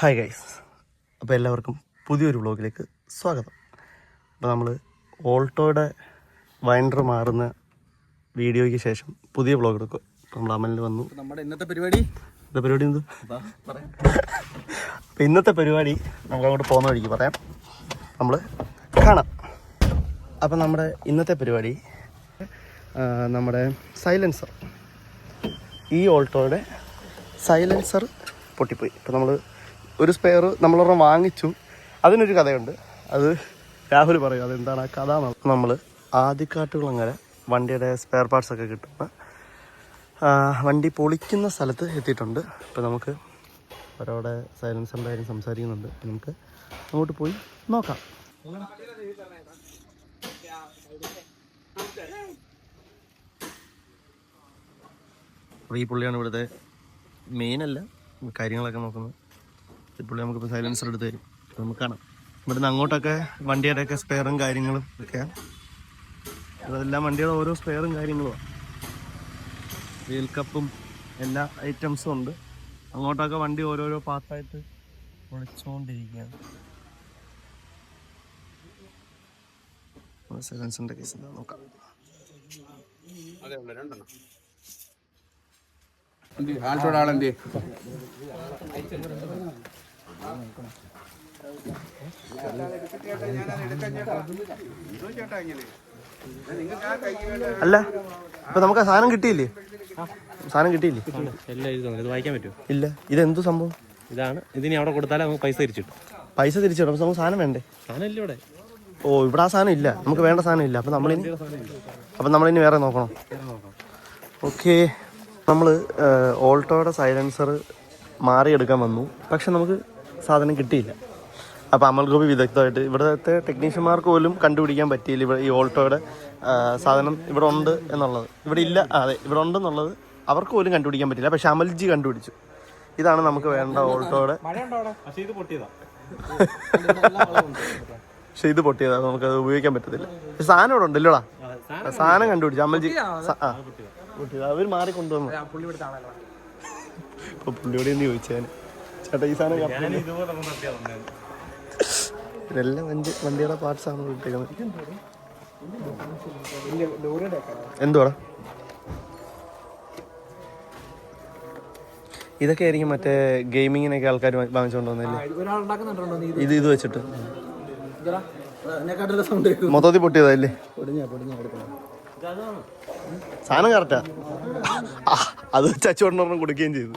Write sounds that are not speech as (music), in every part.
Hi guys അപ്പോൾ എല്ലാവർക്കും പുതിയൊരു വ്ളോഗിലേക്ക് സ്വാഗതം. അപ്പോൾ നമ്മൾ ഓൾട്ടോയുടെ വൈൻഡർ മാറുന്ന വീഡിയോയ്ക്ക് ശേഷം പുതിയ വ്ളോഗ് എടുക്കും. അപ്പോൾ നമ്മൾ അമലിൽ വന്നു. നമ്മുടെ ഇന്നത്തെ പരിപാടി? ഇന്നത്തെ പരിപാടി എന്ത്? അപ്പോൾ ഇന്നത്തെ പരിപാടി നമ്മളങ്ങോട്ട് പോകുന്ന വഴിക്ക് പറയാം. നമ്മൾ കാണാം. അപ്പോൾ നമ്മുടെ ഇന്നത്തെ പരിപാടി നമ്മുടെ സൈലൻസർ. ഈ ഓൾട്ടോയുടെ സൈലൻസർ പൊട്ടിപ്പോയി. ഇപ്പോൾ നമ്മൾ ഒരു സ്പെയർ നമ്മളൊരെണ്ണം വാങ്ങിച്ചു. അതിനൊരു കഥയുണ്ട്. അത് രാഹുൽ പറയും അതെന്താണ് ആ കഥ? നമ്മൾ ആദ്യക്കാട്ടുകളങ്ങനെ വണ്ടിയുടെ സ്പെയർ പാർട്സ് ഒക്കെ കിട്ടുന്ന വണ്ടി പൊളിക്കുന്ന സ്ഥലത്ത് എത്തിയിട്ടുണ്ട്. അപ്പോൾ നമുക്ക് അവരവിടെ സൈലൻസ് എന്തായാലും സംസാരിക്കുന്നുണ്ട്. നമുക്ക് അങ്ങോട്ട് പോയി നോക്കാം. ഈ പുള്ളിയാണ് ഇവിടുത്തെ മെയിനല്ല കാര്യങ്ങളൊക്കെ നോക്കുന്നത്. പുള്ളി നമുക്കിപ്പോൾ സൈലൻസർ എടുത്ത് തരും. നമുക്ക് കാണാം. ഇവിടുന്ന് അങ്ങോട്ടൊക്കെ വണ്ടിയുടെയൊക്കെ സ്പെയറും കാര്യങ്ങളും ഒക്കെയാണ് അതെല്ലാം വണ്ടിയുടെ ഓരോ സ്പെയറും കാര്യങ്ങളുമാണ് വീൽ കപ്പും എല്ലാ ഐറ്റംസും ഉണ്ട്. അങ്ങോട്ടൊക്കെ വണ്ടി ഓരോരോ പാർട്ടായിട്ട് പൊളിച്ചുകൊണ്ടിരിക്കുകയാണ് സൈലൻസിന്റെ കേസ് നോക്കാം. ഹാൻഷോട് ആളെന്തേ അല്ല ഇപ്പൊ നമുക്ക് ആ സാധനം കിട്ടിയില്ലേ? സാധനം കിട്ടിയില്ലേ? എല്ലാം ഇത് വായിക്കാൻ പറ്റുമോ ഇല്ല ഇതെന്തു സംഭവം? ഇതാണ് ഇതിനി അവിടെ കൊടുത്താലേ നമുക്ക് പൈസ തിരിച്ചിട്ടു പൈസ തിരിച്ചു പക്ഷെ നമുക്ക് സാധനം വേണ്ടേ? സാധനം ഇല്ല ഇവിടെ ഓ ഇവിടെ ആ സാധനം ഇല്ല. നമുക്ക് വേണ്ട സാധനം ഇല്ല. അപ്പൊ നമ്മളിനി അപ്പൊ നമ്മളിനി വേറെ നോക്കണം. ഓക്കെ. നമ്മൾ ഓൾട്ടോയുടെ സൈലൻസർ മാറിയെടുക്കാൻ വന്നു. പക്ഷെ നമുക്ക് സാധനം കിട്ടിയില്ല. അപ്പോൾ അമൽ ഗോപി വിദഗ്ധമായിട്ട് ഇവിടുത്തെ ടെക്നീഷ്യന്മാർക്ക് പോലും കണ്ടുപിടിക്കാൻ പറ്റിയില്ല ഇവിടെ ഈ ഓൾട്ടോയുടെ സാധനം ഇവിടെ ഉണ്ട് എന്നുള്ളത്. ഇവിടെ ഇല്ല അതെ ഇവിടെ ഉണ്ടെന്നുള്ളത് അവർക്ക് പോലും കണ്ടുപിടിക്കാൻ പറ്റില്ല പക്ഷെ അമൽജി കണ്ടുപിടിച്ചു. ഇതാണ് നമുക്ക് വേണ്ട ഓൾട്ടോയുടെ. പക്ഷേ ഇത് പൊട്ടിയതാ. നമുക്ക് അത് പൊട്ടിയതാണ് ഉപയോഗിക്കാൻ പറ്റത്തില്ല. പക്ഷെ സാധനം ഇവിടെ ഉണ്ടല്ലോടാ. സാധനം കണ്ടുപിടിച്ചു. അമൽജി സ- ആ. പൊട്ടിയത്. അവർ മാറി കൊണ്ടുവന്നു ഇപ്പൊ പുള്ളിയോട് എന്ന് ചോദിച്ചാൽ ചേട്ടാ ഈ സാധനം? ഇതെല്ലാം വണ്ടി വണ്ടിയുടെ പാർട്സ് ആണ് എന്തുവാടാ? ഇതൊക്കെ ആയിരിക്കും മറ്റേ ഗെയിമിങ്ങിനൊക്കെ ആൾക്കാർ വാങ്ങിച്ചുകൊണ്ട് വന്നില്ലേ ഒരാളുണ്ടാക്കുന്നുണ്ടോ നീ ഇത്. ഇത് വെച്ചിട്ട്. എന്നെക്കാട്ടുള്ള സൗണ്ട് കേൾക്കും മൊത്തത്തിൽ പൊട്ടിയതല്ലേ? സാധനം കറക്റ്റാ അത് വെച്ച് അച്ചുകൊണ്ടെണ്ണം കൊടുക്കുകയും ചെയ്തു.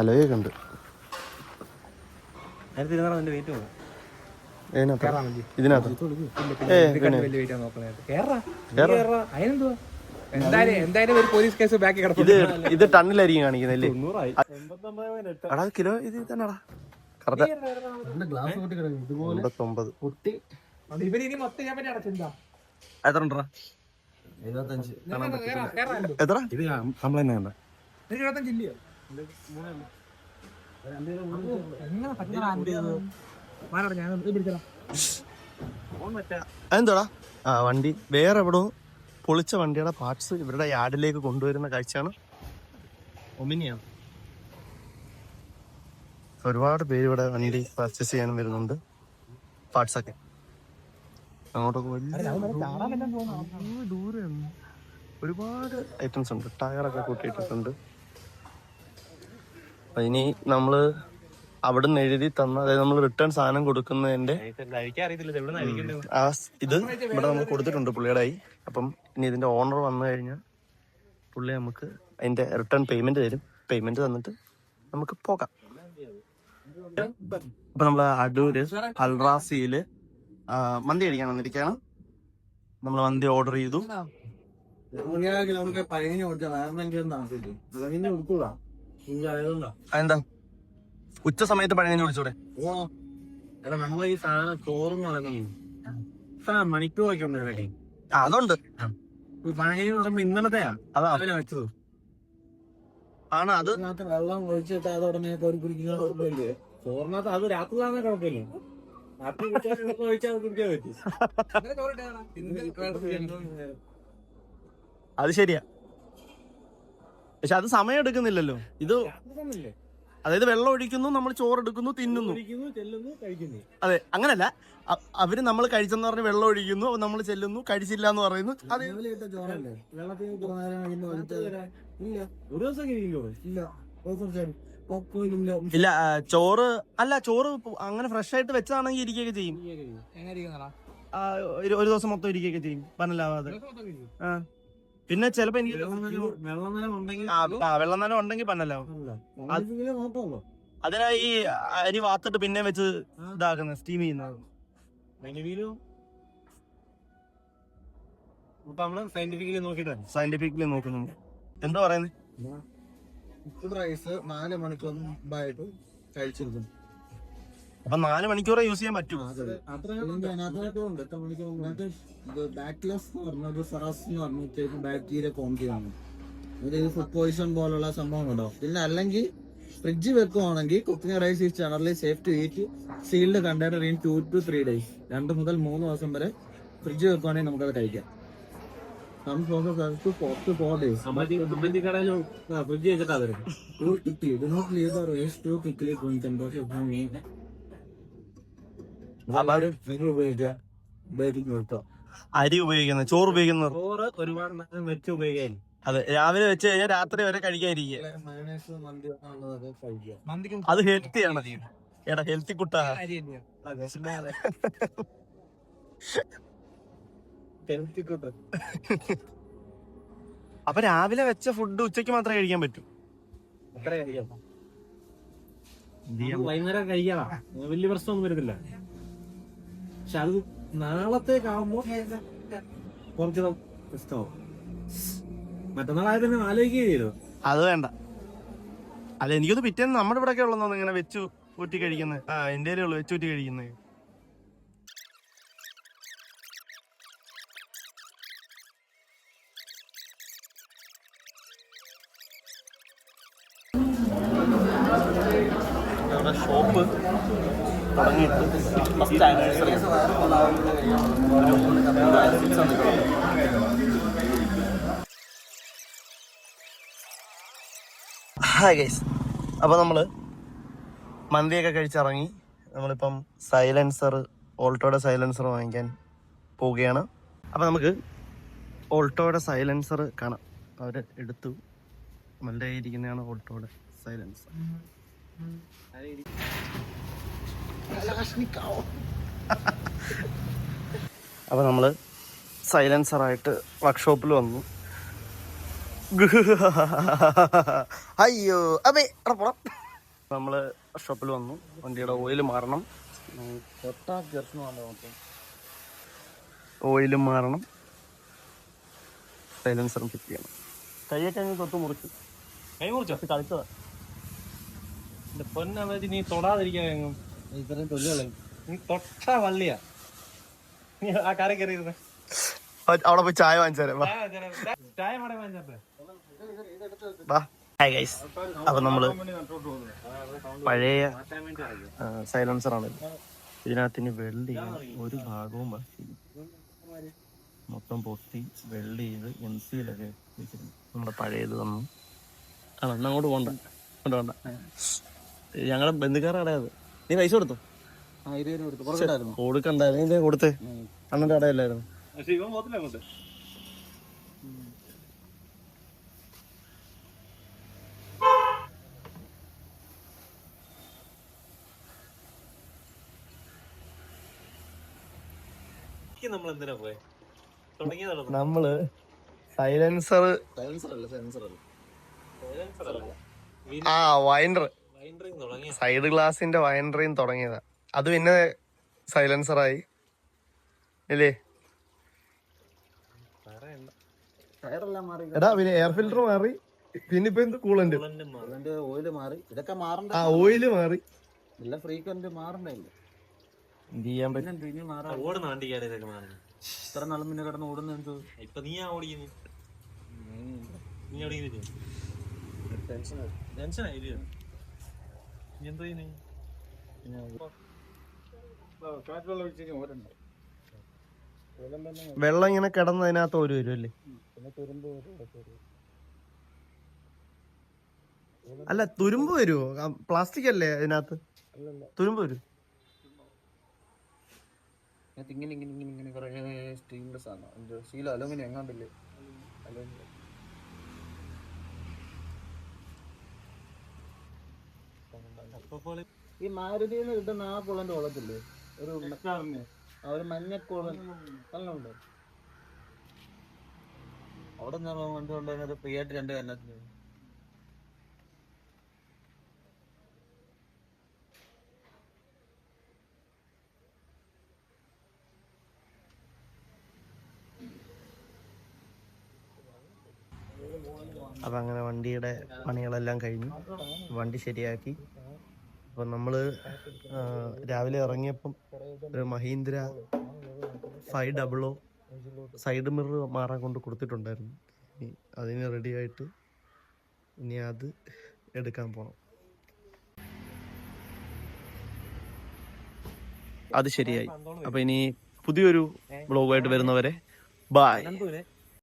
അലോയൊക്കെ ഉണ്ട്. ഇത് ടണ്ണിലായിരിക്കും കാണിക്കുന്നല്ലേ എടാ കിലോ ഇത് തന്നെടാ കറക്റ്റ്. ഗ്ലാസ് പൊട്ടി കിടക്കും. ഇതുപോലെ എൺപത്തൊമ്പത്. പൊട്ടി ഇവർ ഇനി മൊത്തം ഞാൻ പറ്റി അടച്ചിട്ടുണ്ടാ? എത്ര എത്ര ഇത് നമ്മൾ തന്നെ കണ്ട ഇരുപത്തഞ്ച് ഇല്ലയോ എങ്ങനെ പറ്റുന്ന ഞാൻ ഇത് പിടിച്ചടാ. അതെന്താടാ? ആ വണ്ടി. വേറെ എവിടെ പൊളിച്ച വണ്ടിയുടെ പാർട്സ് ഇവരുടെ യാർഡിലേക്ക് കൊണ്ടുവരുന്ന കാഴ്ചയാണ്. ഒമിനിയാണ് ഒരുപാട് പേര് ഇവിടെ വണ്ടി പർച്ചേസ് ചെയ്യാനും വരുന്നുണ്ട്. പാർട്സ് ഒക്കെ. അങ്ങോട്ടൊക്കെ വലിയ ഒരുപാട് ഐറ്റംസ് ഉണ്ട്. ടയറൊക്കെ കൂട്ടിയിട്ടിട്ടുണ്ട്. അപ്പൊ ഇനി നമ്മൾ അവിടുന്ന് എഴുതി തന്ന അതായത് നമ്മൾ റിട്ടേൺ സാധനം കൊടുക്കുന്നതിന്റെ ആ ഇത് ഇവിടെ നമ്മൾ കൊടുത്തിട്ടുണ്ട് പുള്ളിയുടെ ആയി അപ്പം ഇനി ഇതിന്റെ ഓണർ വന്നു കഴിഞ്ഞാൽ പുള്ളി നമുക്ക് അതിന്റെ റിട്ടേൺ പേയ്മെന്റ് തരും. പേയ്മെന്റ് തന്നിട്ട് നമുക്ക് പോകാം. ഇപ്പൊ നമ്മൾ അടൂര് അൽറാസിയിൽ ആ, മന്തി കഴിക്കാൻ വന്നിരിക്കുകയാണ്. നമ്മൾ മന്തി ഓർഡർ ചെയ്തു. നമുക്ക് പഴകിന് കൊടുക്കാം അതെന്താ? ഉച്ച സമയത്ത് പഴയ ഓ എടാ നമ്മൾ ഈ സാധനം ചോറും സാധനം മണിക്കൂറൊക്കെ ഉണ്ട് റെഡി അതുണ്ട്. പറയുമ്പോ ഇന്നലത്തെയാ? അതാ. അവനെ വെച്ചത്. ആണ് അത്. വെള്ളം ഒഴിച്ചിട്ട് അത് ഉടനെ കോരി കുടിക്കുന്ന കുഴപ്പമില്ലേ ചോറിനകത്ത് അത് രാത്രി തന്നെ കുഴപ്പമില്ല. രാത്രി കുടിച്ചാൽ ഒഴിച്ചാൽ അത് കുടിക്കാൻ പറ്റും. (laughs) അത് ശരിയാ. പക്ഷെ അത് സമയം എടുക്കുന്നില്ലല്ലോ. ഇത് അതായത് വെള്ളം ഒഴിക്കുന്നു നമ്മൾ ചോറെടുക്കുന്നു തിന്നുന്നു. കുടിക്കുന്നു ചെല്ലുന്നു കഴിക്കുന്നു. അതെ അങ്ങനല്ല. അവർ നമ്മൾ കഴിച്ചെന്ന് പറഞ്ഞ് വെള്ളം ഒഴിക്കുന്നു നമ്മൾ ചെല്ലുന്നു കഴിച്ചില്ല എന്ന് പറയുന്നു. അത് ഇല്ല. ചോറ് അല്ല ചോറ് അങ്ങനെ ഫ്രഷ് ആയിട്ട് വെച്ചതാണെങ്കിൽ ഇരിക്കുകയൊക്കെ ചെയ്യും. എങ്ങനെ ആ, ഒരു ഒരു ദിവസം മൊത്തം ഇരിക്കുകയൊക്കെ ചെയ്യും. പനലാവാതെ ആ. പിന്നെ ചിലപ്പോ എനിക്ക് വെള്ളം നനം ഉണ്ടെങ്കിൽ അതിനായി പന്നലാവും നോട്ടമല്ലോ അതിനാ ഈ അരി വാത്തിട്ട് പിന്നെ വെച്ച് ഇതാക്കുന്നത് സ്റ്റീം ചെയ്യുന്നത്. നമ്മൾ സയന്റിഫിക്കലി നോക്കുന്നു എന്താ പറയുന്നത് റൈസ് നാല് മണിക്കൂർ മുമ്പായിട്ട് കഴിച്ചിരിക്കും അപ്പൊ നാല് മണിക്കൂറേ യൂസ് ചെയ്യാൻ പറ്റൂ. ബാക്ടീരിയ ഫുഡ് പോയിസൺ പോലുള്ള സംഭവം ഉണ്ടോ? പിന്നെ അല്ലെങ്കിൽ ഫ്രിഡ്ജ് വെക്കുവാണെങ്കിൽ cooking rice is generally safe to eat sealed container in two to three days രണ്ട് മുതൽ മൂന്ന് ദിവസം വരെ ഫ്രിഡ്ജ് വെക്കുവാണെങ്കിൽ നമുക്കത് കഴിക്കാം. ഫ്രിഡ്ജ് വെച്ചിട്ടാ me. ഉപയോഗിക്കുക. ഉപയോഗിക്കും കേട്ടോ. അരി ഉപയോഗിക്കുന്നത് ചോറ് ഉപയോഗിക്കുന്നത് ചോറ് ഒരുപാട് നേരം വെച്ച് ഉപയോഗിക്കാൻ. അതെ രാവിലെ വെച്ച് കഴിഞ്ഞാൽ രാത്രി വരെ കഴിക്കാതിരിക്കുക മയണൈസ് മന്തി ഉള്ളതൊക്കെ കഴിക്കുക. മന്തിക്കും അത് ഹെൽത്തിയാണ് എടാ ഹെൽത്തി കുട്ടാ. അപ്പൊ രാവിലെ വെച്ച ഫുഡ് ഉച്ചയ്ക്ക് മാത്രമേ കഴിക്കാൻ പറ്റൂ. അത്ര കഴിക്കാം വൈകുന്നേരം കഴിക്കാം. വലിയ പ്രശ്നമൊന്നും വരുന്നില്ല പക്ഷെ അത് നാളത്തേക്കാവുമ്പോ കുറച്ച് പ്രശ്നമാവും മറ്റന്നാളായത് തന്നെ ആലോചിക്കുകയോ അത് വേണ്ട. അല്ല എനിക്കൊന്ന് പിറ്റേന്ന് നമ്മുടെ ഇവിടെ ഒക്കെ ഉള്ളതാണ് ഇങ്ങനെ വെച്ചു ഊറ്റി കഴിക്കുന്നത് ആ എന്റെ ഉള്ളു വെച്ചു ഊറ്റി കഴിക്കുന്നത് ഷോപ്പ്. തുടങ്ങിയിട്ട് ഫസ്റ്റ് ആനിവേഴ്സറി ഹായ് ഗൈസ് അപ്പോൾ നമ്മൾ മന്തിയൊക്കെ കഴിച്ചിറങ്ങി. നമ്മളിപ്പം സൈലൻസർ ഓൾട്ടോയുടെ സൈലൻസർ വാങ്ങിക്കാൻ പോവുകയാണ്. അപ്പോൾ നമുക്ക് ഓൾട്ടോയുടെ സൈലൻസർ കാണാം. അവർ എടുത്തു. നമ്മളുടെ ഓൾട്ടോയുടെ സൈലൻസർ അപ്പോൾ നമ്മൾ സൈലൻസറായിട്ട് വർക്ക്ഷോപ്പിൽ വന്നു. (laughs) അയ്യോ അബേ പോടാം നമ്മൾ വർക്ക്ഷോപ്പിൽ വന്നു. വണ്ടിയുടെ ഓയിൽ മാറണം. ഓയിൽ മാറണം. സൈലൻസറും ഫിറ്റ് ചെയ്യണം. കൈയൊക്കെ അങ്ങ് തൊട്ട് മുറിച്ചു. കൈ മുറിച്ചോ? കളിച്ചതാ പൊന്നവധി പൊന്നാ നീ തൊടാതിരിക്കാൻ ഇത്രയും തൊല്ലികളെ നീ തൊട്ട വള്ളിയാ. നീ ആ കയറിയിരുന്നേ. അവിടെ പോയി ചായ വാങ്ങിച്ചു തരാം. വാ. ചായ വാ. ഹായ് ഗൈസ് അപ്പൊ നമ്മൾ പഴയ സൈലൻസർ ആണ്. ഇതിനകത്തിന് വെൽഡ് ചെയ്യാൻ ഒരു ഭാഗവും മൊത്തം പൊട്ടി വെൽഡ് ചെയ്ത് എം സിയിലൊക്കെ വെച്ചിരുന്നു. നമ്മുടെ പഴയത് വന്നു. ആ എന്നാ അങ്ങോട്ട് പോണ്ട. അങ്ങോട്ട് ഞങ്ങളുടെ ബന്ധുക്കാരുടെ കടയത് നീ പൈസ കൊടുത്തു? കൊടുത്ത്. കൊടുക്കണ്ടായിരുന്നു അണ്ണന്റെ കടയല്ലായിരുന്നു ഇവൻ പോത്തില്ല അങ്ങോട്ട്. നമ്മൾ എന്തിനാ പോയെ? തുടങ്ങിയതാണോ നമ്മൾ സൈലൻസർ സൈലൻസർ അല്ല സെൻസർ അല്ല. ആ വൈൻഡർ സൈഡ് ഗ്ലാസിന്റെ വൈൻഡറിയും തുടങ്ങിയതാ. അത് പിന്നെ സൈലൻസറായി. അല്ലേ എടാ പിന്നെ എയർ ഫിൽറ്റർ മാറി. പിന്നെ ഇപ്പൊ എന്ത് കൂളന്റ് ഓയിൽ മാറി. ഇതൊക്കെ മാറണ്ട? ആ ഓയിൽ മാറി. നല്ല ഫ്രീക്വന്റ് മാറണ്ടല്ലേ എന്ത് ചെയ്യാൻ പറ്റും? ഇനി മാറാം ഓടുന്ന വണ്ടിക്കാരെ ഇതൊക്കെ മാറുന്നു ഇത്ര നാളും പിന്നെ കിടന്ന് ഓടുന്ന എന്തോ? ഇപ്പൊ നീ ആ ഓടിക്കുന്നു നീ ഓടിക്കുന്നു ടെൻഷനായി. നീ എന്തോ ചെയ്യുന്നേ വെള്ളം ഇങ്ങനെ കിടന്ന് അതിനകത്ത് ഒരു വരും അല്ലേ? അല്ല തുരുമ്പ് വരുമോ പ്ലാസ്റ്റിക് അല്ലേ അതിനകത്ത്? തുരുമ്പ് വരും. ഇങ്ങനെ ഇങ്ങനെ ഇങ്ങനെ ഇങ്ങനെ കുറേ സ്റ്റെയിൻലെസ് സാധനം. സ്റ്റീൽ അലൂമിനിയം എങ്ങാണ്ടല്ലേ അലൂമിനിയം. ഈ മാരുതി എന്ന് കിട്ടുന്ന ആ കുളന്റെ കുളത്തില്ലേ? ഒരു ആ ഒരു മഞ്ഞക്കുളൻ നല്ല ഉണ്ട് അവിടെ ഞാൻ വണ്ടി കൊണ്ടുവന്നത് ഫ്രീ ആയിട്ട് രണ്ട് കന്നത്തിന് അപ്പം അങ്ങനെ വണ്ടിയുടെ പണികളെല്ലാം കഴിഞ്ഞു. വണ്ടി ശരിയാക്കി. അപ്പം നമ്മൾ രാവിലെ ഇറങ്ങിയപ്പം ഒരു Mahindra five double O side mirror മാറാൻ കൊണ്ട് കൊടുത്തിട്ടുണ്ടായിരുന്നു. ഇനി അതിന് റെഡി ആയിട്ട് ഇനി അത് എടുക്കാൻ പോണം. അത് ശരിയായി. അപ്പം ഇനി പുതിയൊരു ബ്ലോഗായിട്ട് വരുന്നവരെ ബായ്